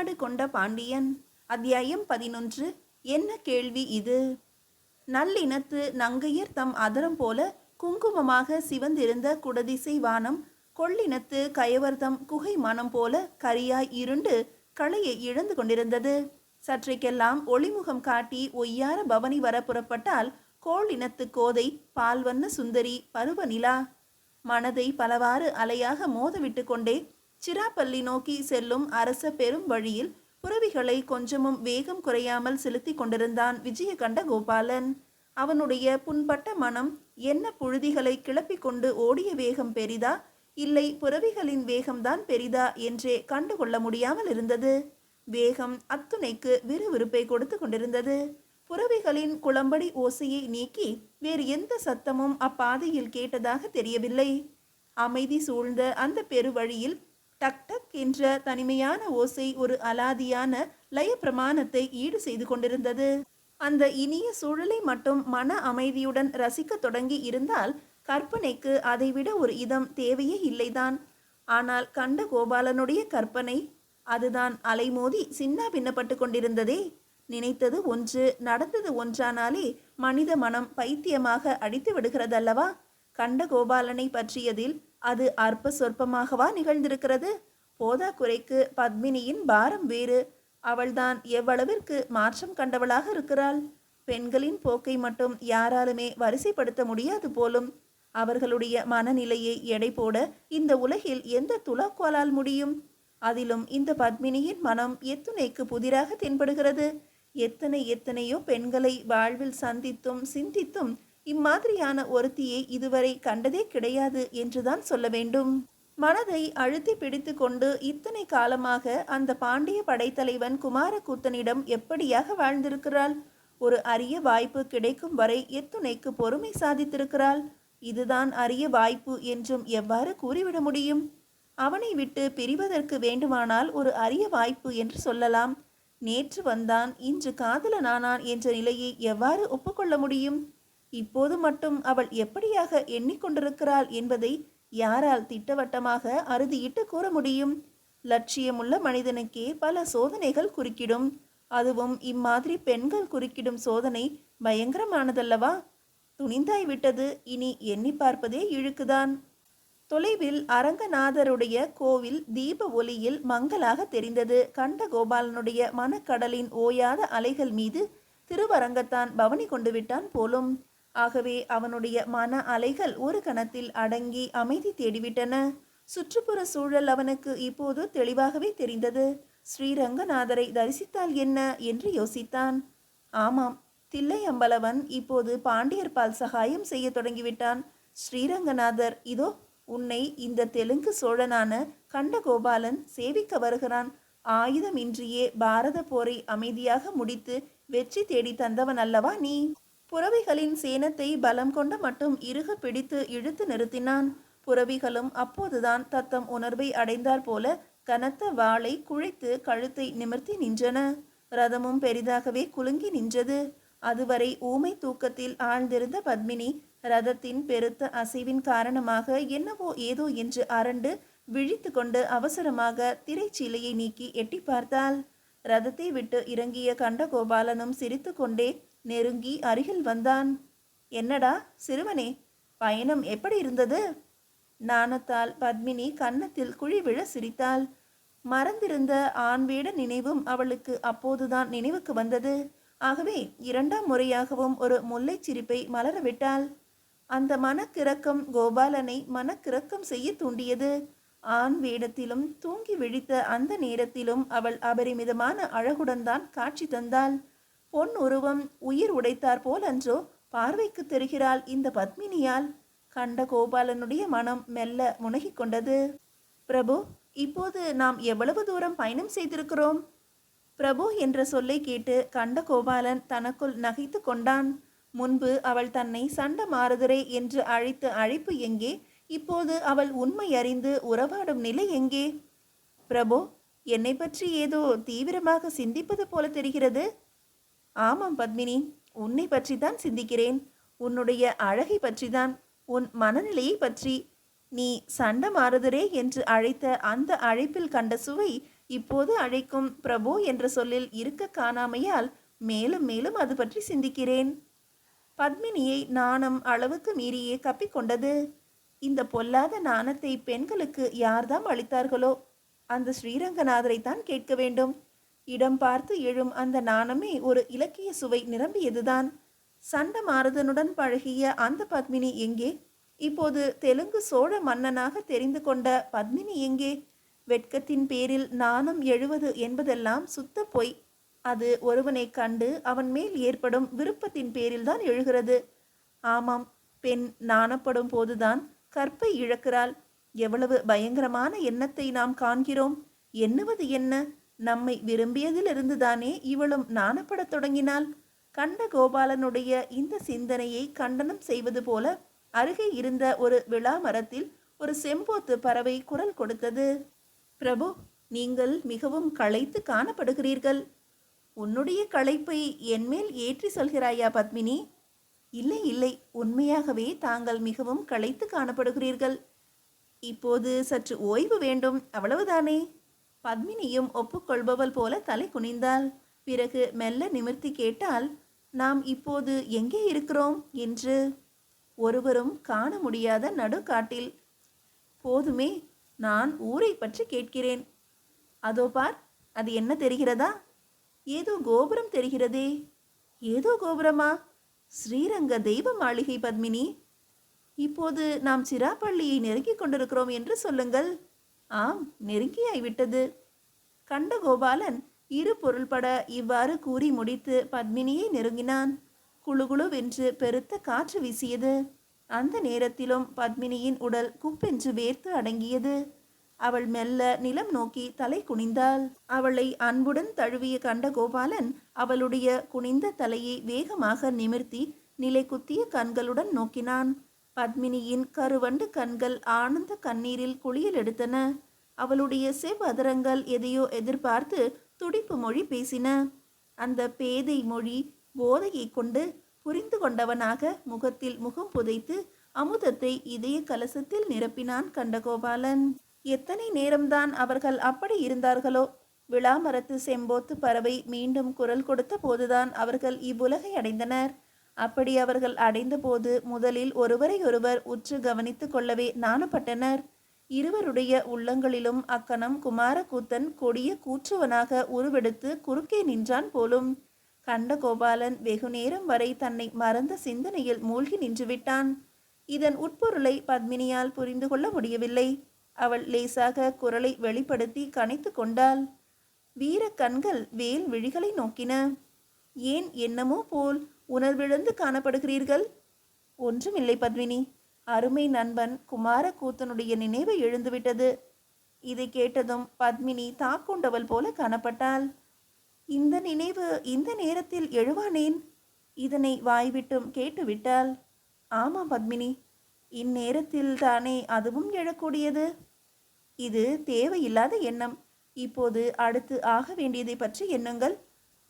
மாநாடு கொண்ட பாண்டியன்? அத்தியாயம் பதினொன்று. என்ன கேள்வி இது? நல்லினத்து நங்கையர் தம் அதரம் போல குங்குமமாக சிவந்திருந்த குடதிசை வானம் கொள்ளினத்து கயவர்தம் குகை மனம் போல கரியாய் இருண்டு களையை இழந்து கொண்டிருந்தது. சற்றைக்கெல்லாம் ஒளிமுகம் காட்டி ஒய்யார பவனி வர புறப்பட்டால் கோளினத்து கோதை பால்வண்ண சுந்தரி பருவநிலா. மனதை பலவாறு அலையாக மோதவிட்டு கொண்டே சிராப்பள்ளி நோக்கி செல்லும் அரச பெரும் வழியில் புறவிகளை கொஞ்சமும் வேகம் குறையாமல் செலுத்தி கொண்டிருந்தான் விஜயகண்ட கோபாலன். அவனுடைய புண்பட்ட மனம் என்ன புழுதிகளை கிளப்பிக் கொண்டு ஓடிய வேகம் பெரிதா? இல்லை புறவிகளின் வேகம்தான் பெரிதா என்றே கண்டுகொள்ள முடியாமல் இருந்தது. வேகம் அத்துணைக்கு விறுவிறுப்பை கொடுத்து கொண்டிருந்தது. புறவிகளின் குளம்படி ஓசையை நீக்கி வேறு எந்த சத்தமும் அப்பாதையில் கேட்டதாக தெரியவில்லை. அமைதி சூழ்ந்த அந்த பெருவழியில் டக் டக் என்ற தனிமையான ஓசை ஒரு அலாதியான லய பிரமாணத்தை ஈடு செய்து கொண்டிருந்தது. அந்த இனிய சூழலை மட்டும் மன அமைதியுடன் ரசிக்க தொடங்கி இருந்தால் கற்பனைக்கு அதைவிட ஒரு இதம் தேவையே இல்லைதான். ஆனால் கண்ட கோபாலனுடைய கற்பனை அதுதான் அலைமோதி சின்ன பின்னப்பட்டு கொண்டிருந்ததே. நினைத்தது ஒன்று நடந்தது ஒன்றானாலே மனித மனம் பைத்தியமாக அடித்து விடுகிறதல்லவா கண்ட கோபாலனை பற்றியதில் அது அற்ப சொற்பமாகவா நிகழ்ந்திருக்கிறது? போதா குறைக்கு பத்மினியின் பாரம் வேறு. அவள்தான் எவ்வளவிற்கு மாற்றம் கண்டவளாக இருக்கிறாள்? பெண்களின் போக்கை மட்டும் யாராலுமே வரிசைப்படுத்த முடியாது போலும். அவர்களுடைய மனநிலையை எடை போட இந்த உலகில் எந்த துலாக்கோலால் முடியும்? அதிலும் இந்த பத்மினியின் மனம் எத்துணைக்கு புதிராக தென்படுகிறது. எத்தனை எத்தனையோ பெண்களை வாழ்வில் சந்தித்தும் சிந்தித்தும் இம்மாதிரியான ஒருத்தியை இதுவரை கண்டதே கிடையாது என்றுதான் சொல்ல வேண்டும். மனதை அழுத்தி பிடித்து கொண்டு இத்தனை காலமாக அந்த பாண்டிய படைத்தலைவன் குமாரக்கூத்தனிடம் எப்படியாக வாழ்ந்திருக்கிறாள்? ஒரு அரிய வாய்ப்பு கிடைக்கும் வரை எத்துணைக்கு பொறுமை சாதித்திருக்கிறாள். இதுதான் அரிய வாய்ப்பு என்றும் எவ்வாறு கூறிவிட முடியும்? அவனை விட்டு பிரிவதற்கு வேண்டுமானால் ஒரு அரிய வாய்ப்பு என்று சொல்லலாம். நேற்று வந்தான் இன்று காதலனானான் என்ற நிலையை எவ்வாறு ஒப்புக்கொள்ள முடியும்? இப்போது மட்டும் அவள் எப்படியாக எண்ணிக்கொண்டிருக்கிறாள் என்பதை யாரால் திட்டவட்டமாக அறுதியிட்டு கூற முடியும்? லட்சியமுள்ள மனிதனுக்கே பல சோதனைகள் குறுக்கிடும். அதுவும் இம்மாதிரி பெண்கள் குறுக்கிடும் சோதனை பயங்கரமானதல்லவா? துணிந்தாய் விட்டது. இனி எண்ணி பார்ப்பதே இழுக்குதான். தொலைவில் அரங்கநாதருடைய கோவில் தீப ஒளியில் மங்களாக தெரிந்தது. கண்டகோபாலனுடைய மனக்கடலின் ஓயாத அலைகள் மீது திருவரங்கத்தான் பவனி கொண்டு விட்டான் போலும். ஆகவே அவனுடைய மன அலைகள் ஒரு கணத்தில் அடங்கி அமைதி தேடிவிட்டன. சுற்றுப்புற சூழல் அவனுக்கு இப்போது தெளிவாகவே தெரிந்தது. ஸ்ரீரங்கநாதரை தரிசித்தால் என்ன என்று யோசித்தான். ஆமாம் தில்லை அம்பலவன் இப்போது பாண்டியர் பால் சகாயம் செய்ய தொடங்கிவிட்டான். ஸ்ரீரங்கநாதர் இதோ உன்னை இந்த தெலுங்கு சோழனான கண்டகோபாலன் சேவிக்க வருகிறான். ஆயுதமின்றியே பாரத போரை அமைதியாக முடித்து வெற்றி தேடி தந்தவன் அல்லவா நீ? புறவிகளின் சேனத்தை பலம் கொண்ட மட்டும் இறுக பிடித்து இழுத்து நிறுத்தினான். புறவிகளும் அப்போதுதான் தத்தம் உணர்வை அடைந்தார் போல கனத்த வாளை குழைத்து கழுத்தை நிமிர்த்தி நின்றன. ரதமும் பெரிதாகவே குலுங்கி நின்றது. அதுவரை ஊமை தூக்கத்தில் ஆழ்ந்திருந்த பத்மினி ரதத்தின் பெருத்த அசைவின் காரணமாக என்னவோ ஏதோ என்று அரண்டு விழித்து கொண்டு அவசரமாக திரைச்சீலையை நீக்கி எட்டி பார்த்தாள். ரதத்தை விட்டு இறங்கிய கண்டகோபாலனும் சிரித்து கொண்டே நெருங்கி அருகில் வந்தான். என்னடா சிறுவனே பயணம் எப்படி இருந்தது? நாணத்தால் பத்மினி கன்னத்தில் குழி விழ சிரித்தாள். மறந்திருந்த ஆண்வீட நினைவும் அவளுக்கு அப்போதுதான் நினைவுக்கு வந்தது. ஆகவே இரண்டாம் முறையாகவும் ஒரு முல்லைச்சிரிப்பை மலரவிட்டாள். அந்த மனக்கிறக்கம் கோபாலனை மனக்கிறக்கம் செய்ய தூண்டியது. ஆண் வேடத்திலும் தூங்கி விழித்த அந்த நேரத்திலும் அவள் அபரிமிதமான அழகுடன் தான் காட்சி தந்தாள். பொன் உருவம் உயிர் உடைத்தார் போல் அன்றோ பார்வைக்கு தெரிகிறாள் இந்த பத்மினியால். கண்ட கோபாலனுடைய மனம் மெல்ல முனகிக் கொண்டது. பிரபு இப்போது நாம் எவ்வளவு தூரம் பயணம் செய்திருக்கிறோம்? பிரபு என்ற சொல்லை கேட்டு கண்ட கோபாலன் தனக்குள் நகைத்து கொண்டான். முன்பு அவள் தன்னை சண்ட மாறுதுரே என்று அழைத்த அழைப்பு எங்கே? இப்போது அவள் உண்மை அறிந்து உறவாடும் நிலை எங்கே? பிரபு என்னை பற்றி ஏதோ தீவிரமாக சிந்திப்பது போல தெரிகிறது. ஆமாம் பத்மினி உன்னை பற்றி தான் சிந்திக்கிறேன். உன்னுடைய அழகை பற்றி தான் உன் மனநிலையை பற்றி. நீ சண்ட மாறுதரே என்று அழைத்த அந்த அழைப்பில் கண்ட சுவை இப்போது அழைக்கும் பிரபு என்ற சொல்லில் இருக்க காணாமையால் மேலும் மேலும் அது பற்றி சிந்திக்கிறேன். பத்மினியை நாணம் அளவுக்கு மீறியே கப்பிக்கொண்டது இந்த பொல்லாத நாணத்தை பெண்களுக்கு யார்தாம் அளித்தார்களோ? அந்த ஸ்ரீரங்கநாதரை தான் கேட்க வேண்டும். இடம் பார்த்து எழும் அந்த நாணமே ஒரு இலக்கிய சுவை நிரம்பியதுதான். சண்டமாரதனுடன் பழகிய அந்த பத்மினி எங்கே? இப்போது தெலுங்கு சோழ மன்னனாக தெரிந்து கொண்ட பத்மினி எங்கே? வெட்கத்தின் பேரில் நாணம் எழுவது என்பதெல்லாம் சுத்த பொய். அது ஒருவனை கண்டு அவன் மேல் ஏற்படும் விருப்பத்தின் பேரில்தான் எழுகிறது. ஆமாம் பெண் நாணப்படும் போதுதான் கற்பை இழக்கிறாள். எவ்வளவு பயங்கரமான எண்ணத்தை நாம் காண்கிறோம். எண்ணுவது என்ன? நம்மை விரும்பியதிலிருந்துதானே இவளும் நாணப்படத் தொடங்கினாள். கண்ட கோபாலனுடைய இந்த சிந்தனையை கண்டனம் செய்வது போல அருகே இருந்த ஒரு விழா மரத்தில் ஒரு செம்போத்து பறவை குரல் கொடுத்தது. பிரபு நீங்கள் மிகவும் களைத்து காணப்படுகிறீர்கள். உன்னுடைய களைப்பை என்மேல் ஏற்றி சொல்கிறாயா பத்மினி? இல்லை இல்லை. உண்மையாகவே தாங்கள் மிகவும் களைத்து காணப்படுகிறீர்கள். இப்போது சற்று ஓய்வு வேண்டும். அவ்வளவுதானே? பத்மினியும் ஒப்புக்கொள்பவள் போல தலை குனிந்தாள். பிறகு மெல்ல நிமிர்த்தி கேட்டால் நாம் இப்போது எங்கே இருக்கிறோம்? என்று. ஒருவரும் காண முடியாத நடுக்காட்டில் போதுமே நான் ஊரை பற்றி கேட்கிறேன். அதோ பார் அது என்ன தெரிகிறதா? ஏதோ கோபுரம் தெரிகிறதே. ஏதோ கோபுரமா? ஸ்ரீரங்க தெய்வ மாளிகை பத்மினி. இப்போது நாம் சிராப்பள்ளியை நெருங்கிக் கொண்டிருக்கிறோம் என்று சொல்லுங்கள். ஆம் நெருங்கியாய்விட்டது. கண்ட கோபாலன் இரு பொருள்பட இவ்வாறு கூறி முடித்து பத்மினியை நெருங்கினான். குளுகுளுவென்று பெருத்த காற்று வீசியது. அந்த நேரத்திலும் பத்மினியின் உடல் குப்பென்று வேர்த்து அடங்கியது. அவள் மெல்ல நிலம் நோக்கி தலை குனிந்தாள். அவளை அன்புடன் தழுவிய கண்ட கோபாலன் அவளுடைய குனிந்த தலையை வேகமாக நிமிர்த்தி நிலை குத்திய கண்களுடன் நோக்கினான். பத்மினியின் கருவண்டு கண்கள் ஆனந்த கண்ணீரில் குளியல் எடுத்தன. அவளுடைய செவ்வதரங்கள் எதையோ எதிர்பார்த்து துடிப்பு மொழி பேசின. அந்த பேதை மொழி போதையை கொண்டு புரிந்து கொண்டவனாக முகத்தில் முகம் புதைத்து அமுதத்தை இதய கலசத்தில் நிரப்பினான் கண்டகோபாலன். எத்தனை நேரம்தான் அவர்கள் அப்படி இருந்தார்களோ? விளாமரத்து செம்போத்து பறவை மீண்டும் குரல் கொடுத்த போதுதான் அவர்கள் இவ்வுலகை அடைந்தனர். அப்படி அவர்கள் அடைந்தபோது முதலில் ஒருவரையொருவர் உற்று கவனித்து கொள்ளவே நாணப்பட்டனர். இருவருடைய உள்ளங்களிலும் அக்கணம் குமாரக்கூத்தன் கொடிய கூற்றுவனாக உருவெடுத்து குறுக்கே நின்றான் போலும். கண்ட கோபாலன் வெகுநேரம் வரை தன்னை மறந்த சிந்தனையில் மூழ்கி நின்றுவிட்டான். இதன் உட்பொருளை பத்மினியால் புரிந்து கொள்ள முடியவில்லை. அவள் லேசாக குரலை வெளிப்படுத்தி கனைத்து கொண்டாள். வீர கண்கள் வேல் விழிகளை நோக்கின. ஏன் என்னமோ போல் உணர்விழந்து காணப்படுகிறீர்கள்? ஒன்றுமில்லை பத்மினி. அருமை நண்பன் குமாரக்கூத்தனுடைய நினைவு எழுந்துவிட்டது. இதை கேட்டதும் பத்மினி தாக்குண்டவள் போல காணப்பட்டாள். இந்த நினைவு இந்த நேரத்தில் எழுவானேன்? இதனை வாய்விட்டும் கேட்டுவிட்டாள். ஆமாம் பத்மினி. இந்நேரத்தில் தானே அதுவும் எழக்கூடியது. இது தேவையில்லாத எண்ணம். இப்போது அடுத்து ஆக வேண்டியதை பற்றி எண்ணுங்கள்.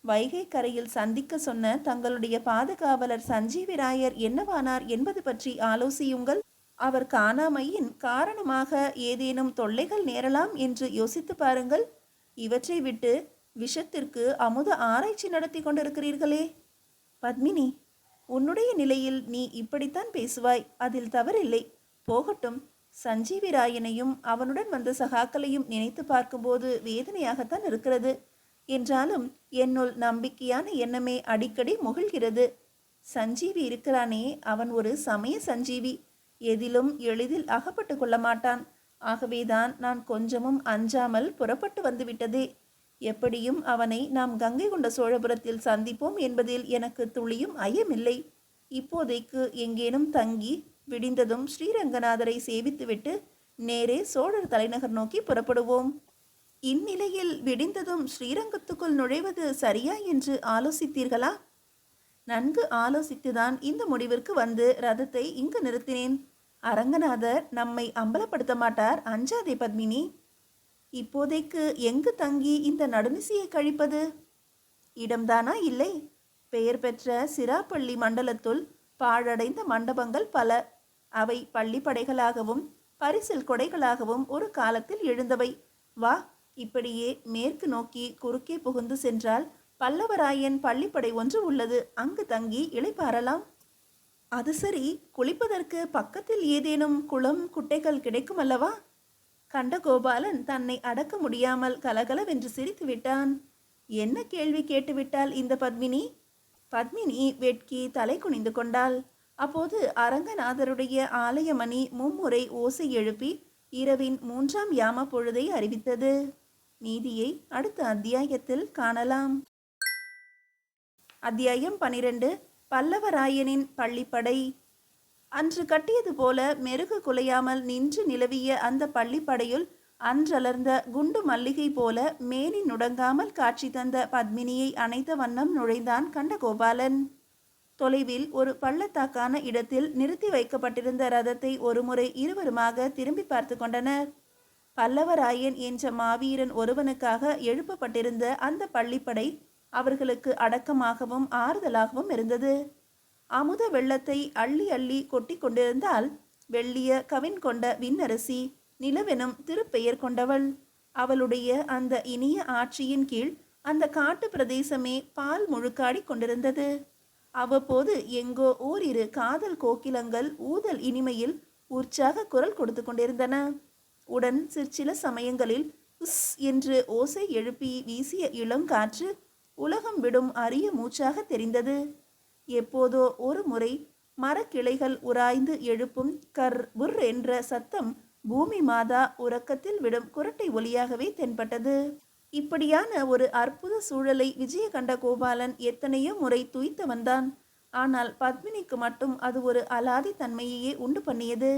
வைகை கரையில் சந்திக்க சொன்ன தங்களுடைய பாதுகாவலர் சஞ்சீவிராயர் என்னவானார் என்பது பற்றி ஆலோசியுங்கள். அவர் காணாமையின் காரணமாக ஏதேனும் தொல்லைகள் நேரலாம் என்று யோசித்து பாருங்கள். இவற்றை விட்டு விஷத்திற்கு அமுத ஆராய்ச்சி நடத்தி கொண்டிருக்கிறீர்களே. பத்மினி உன்னுடைய நிலையில் நீ இப்படித்தான் பேசுவாய். அதில் தவறில்லை. போகட்டும். சஞ்சீவிராயனையும் அவனுடன் வந்த சகாக்களையும் நினைத்து பார்க்கும்போது வேதனையாகத்தான் இருக்கிறது. என்றாலும் என்னுள் நம்பிக்கையான எண்ணமே அடிக்கடி முகிழ்கிறது. சஞ்சீவி இருக்கிறானே அவன் ஒரு சமய சஞ்சீவி. எதிலும் எளிதில் அகப்பட்டு கொள்ள மாட்டான். ஆகவேதான் நான் கொஞ்சமும் அஞ்சாமல் புறப்பட்டு வந்துவிட்டதே. எப்படியும் அவனை நாம் கங்கை கொண்ட சோழபுரத்தில் சந்திப்போம் என்பதில் எனக்கு துளியும் ஐயமில்லை. இப்போதைக்கு எங்கேனும் தங்கி விடிந்ததும் ஸ்ரீரங்கநாதரை சேவித்துவிட்டு நேரே சோழர் தலைநகர் நோக்கி புறப்படுவோம். இந்நிலையில் விடிந்ததும் ஸ்ரீரங்கத்துக்குள் நுழைவது சரியா என்று ஆலோசித்தீர்களா? நன்கு ஆலோசித்துதான் இந்த முடிவிற்கு வந்து ரதத்தை இங்கு நிறுத்தினேன். அரங்கநாதர் நம்மை அம்பலப்படுத்த மாட்டார் அஞ்சாதே பத்மினி. இப்போதைக்கு எங்கு தங்கி இந்த நடுநிசையை கழிப்பது? இடம்தானா? இல்லை. பெயர் பெற்ற சிராப்பள்ளி மண்டலத்துள் பாழடைந்த மண்டபங்கள் பல. அவை பள்ளிப்படைகளாகவும் பரிசில் கொடைகளாகவும் ஒரு காலத்தில் எழுந்தவை. வா இப்படியே மேற்கு நோக்கி குறுக்கே புகுந்து சென்றால் பல்லவராயன் பள்ளிப்படை ஒன்று உள்ளது. அங்கு தங்கி இளைப்பாறலாம். அது சரி குளிப்பதற்கு பக்கத்தில் ஏதேனும் குளம் குட்டைகள் கிடைக்கும் அல்லவா கண்டகோபாலன் தன்னை அடக்க முடியாமல் கலகலவென்று சிரித்து விட்டான். என்ன கேள்வி கேட்டுவிட்டாள் இந்த பத்மினி? பத்மினி வெட்கி தலை குனிந்து கொண்டாள். அப்போது அரங்கநாதருடைய ஆலயமணி மும்முறை ஓசை எழுப்பி இரவின் மூன்றாம் யாம பொழுதை அறிவித்தது. நீதியை அடுத்த அத்தியாயத்தில் காணலாம். அத்தியாயம் பனிரெண்டு பல்லவராயனின் பள்ளிப்படை. அன்று கட்டியது போல மெருகு குலையாமல் நின்று நிலவிய அந்த பள்ளிப்படையுள் அன்றலர்ந்த குண்டு மல்லிகை போல மேனி நுடங்காமல் காட்சி தந்த பத்மினியை அணைத்த வண்ணம் நுழைந்தான் கண்டகோபாலன். தொலைவில் ஒரு பள்ளத்தாக்கான இடத்தில் நிறுத்தி வைக்கப்பட்டிருந்த ரதத்தை ஒருமுறை இருவருமாக திரும்பி பார்த்து கொண்டனர். பல்லவராயன் என்ற மாவீரன் ஒருவனுக்காக எழுப்பப்பட்டிருந்த அந்த பள்ளிப்படை அவர்களுக்கு அடக்கமாகவும் ஆறுதலாகவும் இருந்தது. அமுத வெள்ளத்தை அள்ளி அள்ளி கொட்டி கொண்டிருந்தால் வெள்ளிய கவின் கொண்ட விண்ணரசி நிலவெனும் திருப்பெயர் கொண்டவள். அவளுடைய அந்த இனிய ஆட்சியின் கீழ் அந்த காட்டு பிரதேசமே பால் முழுக்காடி கொண்டிருந்தது. அவ்வப்போது எங்கோ ஓரிரு காதல் கோக்கிலங்கள் ஊதல் இனிமையில் உற்சாக குரல் கொடுத்து கொண்டிருந்தன. உடன் சிற்சில சமயங்களில் உஸ் என்று ஓசை எழுப்பி வீசிய இளங்காற்று உலகம் விடும் அரிய மூச்சாக தெரிந்தது. எப்போதோ ஒரு முறை மரக்கிளைகள் உராய்ந்து எழுப்பும் கர் புர் என்ற சத்தம் பூமி மாதா உறக்கத்தில் விடும் குரட்டை ஒலியாகவே தென்பட்டது. இப்படியான ஒரு அற்புத சூழலை விஜயகண்ட கோபாலன் எத்தனையோ முறை துய்த்து வந்தான். ஆனால் பத்மினிக்கு மட்டும் அது ஒரு அலாதி தன்மையையே உண்டு பண்ணியது.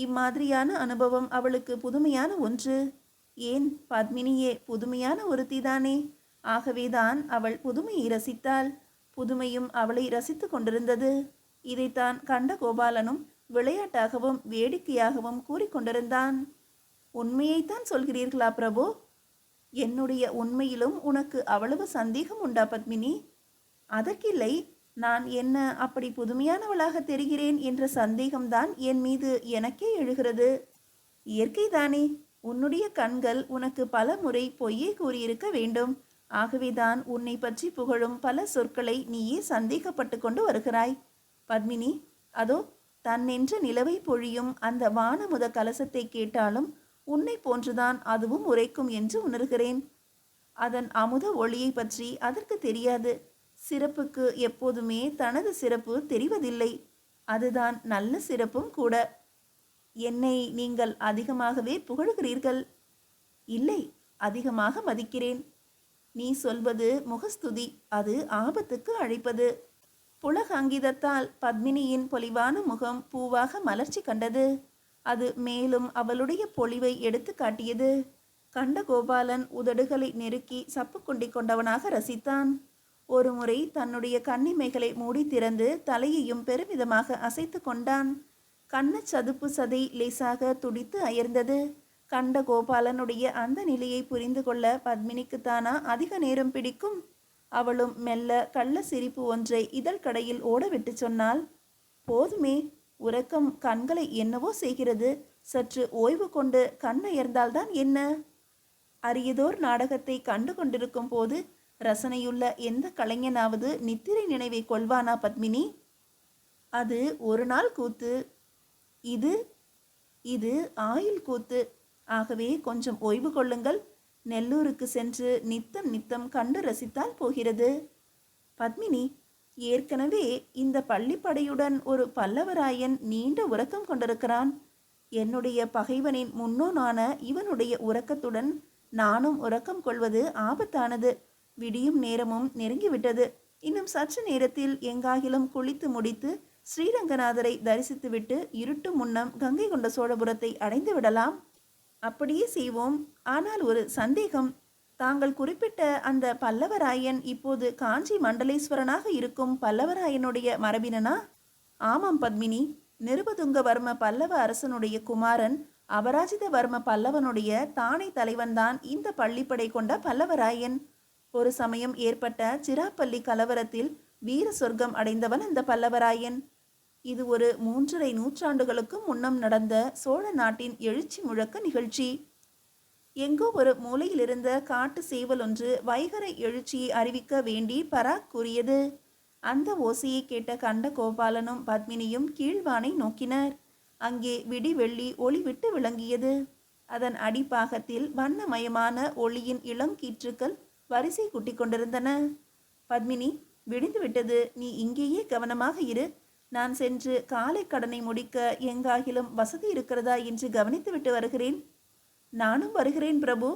இம்மாதிரியான அனுபவம் அவளுக்கு புதுமையான ஒன்று. ஏன்? பத்மினியே புதுமையான ஒருத்திதானே. ஆகவேதான் அவள் புதுமையை ரசித்தாள். புதுமையும் அவளை ரசித்து கொண்டிருந்தது. இதைத்தான் கண்ட கோபாலனும் விளையாட்டாகவும் வேடிக்கையாகவும் கூறிக்கொண்டிருந்தான் உண்மையைத்தான் சொல்கிறீர்களா பிரபு? என்னுடைய உண்மையிலும் உனக்கு அவ்வளவு சந்தேகம் உண்டா பத்மினி? அதற்கில்லை. நான் என்ன அப்படி புதுமையானவளாக தெரிகிறேன் என்ற சந்தேகம்தான் என் மீது எனக்கே எழுகிறது. இயற்கைதானே உன்னுடைய கண்கள் உனக்கு பல முறை பொய்யே கூறியிருக்க வேண்டும். ஆகவேதான் உன்னை பற்றி புகழும் பல சொற்களை நீயே சந்தேகப்பட்டு கொண்டு வருகிறாய். பத்மினி அதோ தன்னென்ற நிலவை பொழியும் அந்த வானமுத கலசத்தை கேட்டாலும் உன்னை போன்றுதான் அதுவும் உரைக்கும் என்று உணர்கிறேன். அதன் அமுத ஒளியை பற்றி அதற்கு தெரியாது. சிறப்புக்கு எப்போதுமே தனது சிறப்பு தெரிவதில்லை. அதுதான் நல்ல சிறப்பும் கூட. என்னை நீங்கள் அதிகமாகவே புகழ்கிறீர்கள். இல்லை அதிகமாக மதிக்கிறேன். நீ சொல்வது முகஸ்துதி அது ஆபத்துக்கு அழைப்பது. புலகாங்கிதத்தால் பத்மினியின் பொலிவான முகம் பூவாக மலர்ச்சி கண்டது. அது மேலும் அவளுடைய பொலிவை எடுத்து காட்டியது. கண்ட கோபாலன் உதடுகளை நெருக்கி சப்பு கொண்டவனாக ரசித்தான். ஒருமுறை தன்னுடைய கண்ணிமைகளை மூடி திறந்து தலையையும் பெருமிதமாக அசைத்து கொண்டான். கண்ணு சதுப்பு சதை லேசாக துடித்து அயர்ந்தது. கண்ட கோபாலனுடைய அந்த நிலையை புரிந்து கொள்ள பத்மினிக்குத்தானா அதிக நேரம் பிடிக்கும். அவளும் மெல்ல கள்ள சிரிப்பு ஒன்றை இதழ் கடையில் ஓடவிட்டு சொன்னாள். போதுமே உறக்கம் கண்களை என்னவோ செய்கிறது. சற்று ஓய்வு கொண்டு கண்ணயர்ந்தால்தான் என்ன? அரியதோர் நாடகத்தை கண்டு கொண்டிருக்கும் போது ரசனையுள்ள எந்த கலைஞனாவது நித்திரை நினைவை கொள்வானா பத்மினி? அது ஒரு நாள் கூத்து. இது இது ஆயுள் கூத்து. ஆகவே கொஞ்சம் ஓய்வு கொள்ளுங்கள். நெல்லூருக்கு சென்று நித்தம் நித்தம் கண்டு ரசித்தால் போகிறது. பத்மினி ஏற்கனவே இந்த பள்ளிப்படையுடன் ஒரு பல்லவராயன் நீண்ட உறக்கம் கொண்டிருக்கிறான். என்னுடைய பகைவனின் முன்னோனான இவனுடைய உறக்கத்துடன் நானும் உறக்கம் கொள்வது ஆபத்தானது. விடியும் நேரமும் நெருங்கிவிட்டது. இன்னும் சற்று நேரத்தில் எங்காகிலும் குளித்து முடித்து ஸ்ரீரங்கநாதரை தரிசித்துவிட்டு இருட்டும் முன்னம் கங்கை கொண்ட சோழபுரத்தை அடைந்து விடலாம். அப்படியே செய்வோம். ஆனால் ஒரு சந்தேகம். தாங்கள் குறிப்பிட்ட அந்த பல்லவராயன் இப்போது காஞ்சி மண்டலேஸ்வரனாக இருக்கும் பல்லவராயனுடைய மரபினனா? ஆமாம் பத்மினி. நிருபதுங்கவர்ம பல்லவ அரசனுடைய குமாரன் அபராஜிதவர்ம பல்லவனுடைய தானை தலைவன்தான் இந்த பள்ளிப்படை கொண்ட பல்லவராயன். ஒரு சமயம் ஏற்பட்ட சிராப்பள்ளி கலவரத்தில் வீர சொர்க்கம் அடைந்தவன் அந்த பல்லவராயன். இது ஒரு மூன்றரை நூற்றாண்டுகளுக்கு முன்னம் நடந்த சோழ நாட்டின் எழுச்சி முழக்க நிகழ்ச்சி. எங்கோ ஒரு மூலையிலிருந்த காட்டு சேவல் ஒன்று வைகரை எழுச்சியை அறிவிக்க வேண்டி பராக் கூறியது. அந்த ஓசையை கேட்ட கண்ட கோபாலனும் பத்மினியும் கீழ்வானை நோக்கினர். அங்கே விடிவெள்ளி ஒளி விட்டு விளங்கியது. அதன் அடிப்பாகத்தில் வண்ணமயமான ஒளியின் இளங்கீற்றுக்கள் வரிசை குட்டி கொண்டிருந்தன. பத்மினி விடிந்து விட்டது. நீ இங்கேயே கவனமாக இரு. நான் சென்று காலை கடனை முடிக்க எங்காகிலும் வசதி இருக்கிறதா என்று கவனித்துவிட்டு வருகிறேன். நானும் வருகிறேன் பிரபு.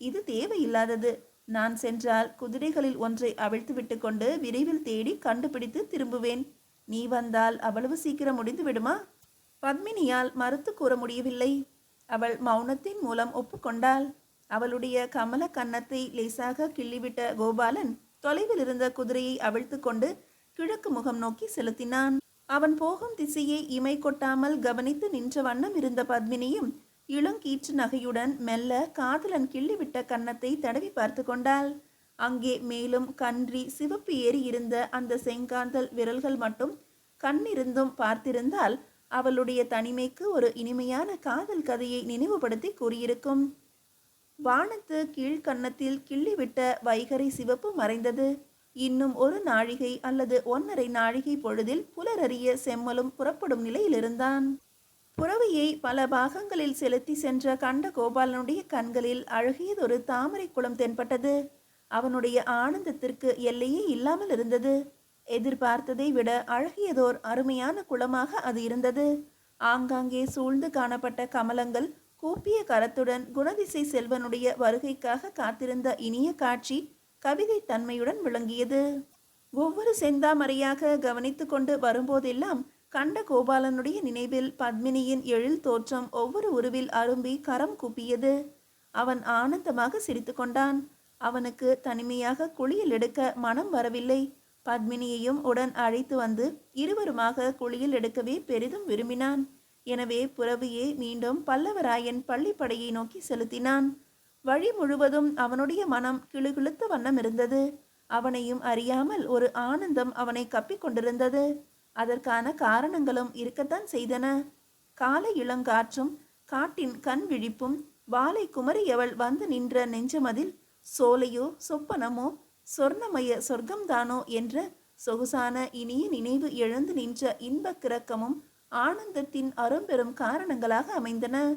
இது தேவையில்லாதது. நான் சென்றால் குதிரைகளில் ஒன்றை அவிழ்த்து விட்டு கொண்டு விரைவில் தேடி கண்டுபிடித்து திரும்புவேன். நீ வந்தால் அவ்வளவு சீக்கிரம் முடிந்து விடுமா? பத்மினியால் மறுத்து கூற முடியவில்லை. அவள் மௌனத்தின் மூலம் ஒப்புக்கொண்டாள் அவளுடைய கமல கன்னத்தை லேசாக கிள்ளிவிட்ட கோபாலன் தொலைவில் இருந்த குதிரையை அவிழ்த்து கொண்டு கிழக்கு முகம் நோக்கி செலுத்தினான். அவன் போகும் திசையை இமை கொட்டாமல் கவனித்து நின்ற வண்ணம் இருந்த பத்மினியும் இளங்கீற்று நகையுடன் மெல்ல காதலன் கிள்ளிவிட்ட கன்னத்தை தடவி பார்த்து கொண்டாள். அங்கே மேலும் கன்றி சிவப்பு ஏறி இருந்த அந்த செங்காந்தல் விரல்கள் மட்டும் கண்ணிருந்தும் பார்த்திருந்தால் அவளுடைய தனிமைக்கு ஒரு இனிமையான காதல் கதையை நினைவுபடுத்தி கூறியிருக்கும். வானத்து கீழ்கன்னத்தில் கிள்ளிவிட்ட வைகரை சிவப்பு மறைந்தது. இன்னும் ஒரு நாழிகை அல்லது ஒன்றரை நாழிகை பொழுதில் புலரறிய செம்மலும் புறப்படும் நிலையில் இருந்தான் புறவையை பல பாகங்களில் செலுத்தி சென்ற கண்ட கோபாலனுடைய கண்களில் அழகியதொரு தாமரை குளம் தென்பட்டது. அவனுடைய ஆனந்தத்திற்கு எல்லையே இல்லாமல் இருந்தது. எதிர்பார்த்ததை விட அழகியதோர் அருமையான குளமாக அது இருந்தது. ஆங்காங்கே சூழ்ந்து காணப்பட்ட கமலங்கள் கூப்பிய கரத்துடன் குணதிசை செல்வனுடைய வருகைக்காக காத்திருந்த இனிய காட்சி கவிதை தன்மையுடன் விளங்கியது. ஒவ்வொரு செந்தாமரையாக கவனித்து கொண்டு வரும்போதெல்லாம் கண்ட கோபாலனுடைய நினைவில் பத்மினியின் எழில் தோற்றம் ஒவ்வொரு உருவில் அரும்பி கரம் கூப்பியது. அவன் ஆனந்தமாக சிரித்து கொண்டான். அவனுக்கு தனிமையாக குளியல் எடுக்க மனம் வரவில்லை. பத்மினியையும் உடன் அழைத்து வந்து இருவருமாக குளியல் எடுக்கவே பெரிதும் விரும்பினான். எனவே புறவியே மீண்டும் பல்லவராயன் பள்ளிப்படையை நோக்கி செலுத்தினான். வழி முழுவதும் அவனுடைய மனம் கிளுகிழுத்த வண்ணம் இருந்தது. அவனையும் அறியாமல் ஒரு ஆனந்தம் அவனை கப்பிக்கொண்டிருந்தது அதற்கான காரணங்களும் இருக்கத்தான் செய்தன. காலை இளங்காற்றும் காட்டின் கண் விழிப்பும் வாளை குமரியவள் வந்து நின்ற நெஞ்சமதில் சோலையோ சொப்பனமோ சொர்ணமய சொர்க்கம்தானோ என்ற சொகுசான இனிய நினைவு எழுந்து நின்ற இன்பக் கிரக்கமும் ஆனந்தத்தின் அரும்பெரும் காரணங்களாக அமைந்தன.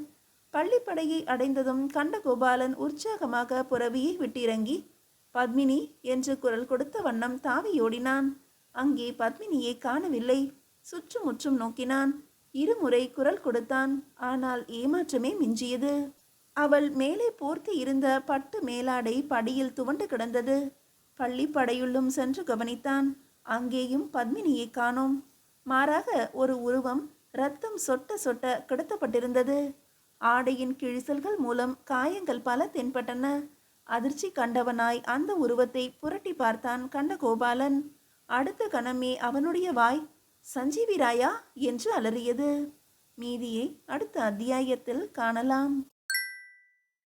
பள்ளிப்படையை அடைந்ததும் கண்டகோபாலன் உற்சாகமாக புறவியை விட்டிறங்கி பத்மினி என்று குரல் கொடுத்த வண்ணம் தாவியோடினான். அங்கே பத்மினியை காணவில்லை. சுற்றுமுற்றும் நோக்கினான். இருமுறை குரல் கொடுத்தான். ஆனால் ஏமாற்றமே மிஞ்சியது. அவள் மேலே போர்த்தி இருந்த பட்டு மேலாடை படியில் துவண்டு கிடந்தது. பள்ளி படையுள்ளும் சென்று கவனித்தான். அங்கேயும் பத்மினியை காணோம். மாறாக ஒரு உருவம் ரத்தம் சொட்ட சொட்ட கிடத்தப்பட்டிருந்தது. ஆடையின் கிழிசல்கள் மூலம் காயங்கள் பல தென்பட்டன. அதிர்ச்சி கண்டவனாய் அந்த உருவத்தை புரட்டி பார்த்தான் கண்டகோபாலன் அடுத்த கணமே அவனுடைய வாய் சஞ்சீவி ராயா? என்று அலறியது. மீதியை அடுத்த அத்தியாயத்தில் காணலாம்.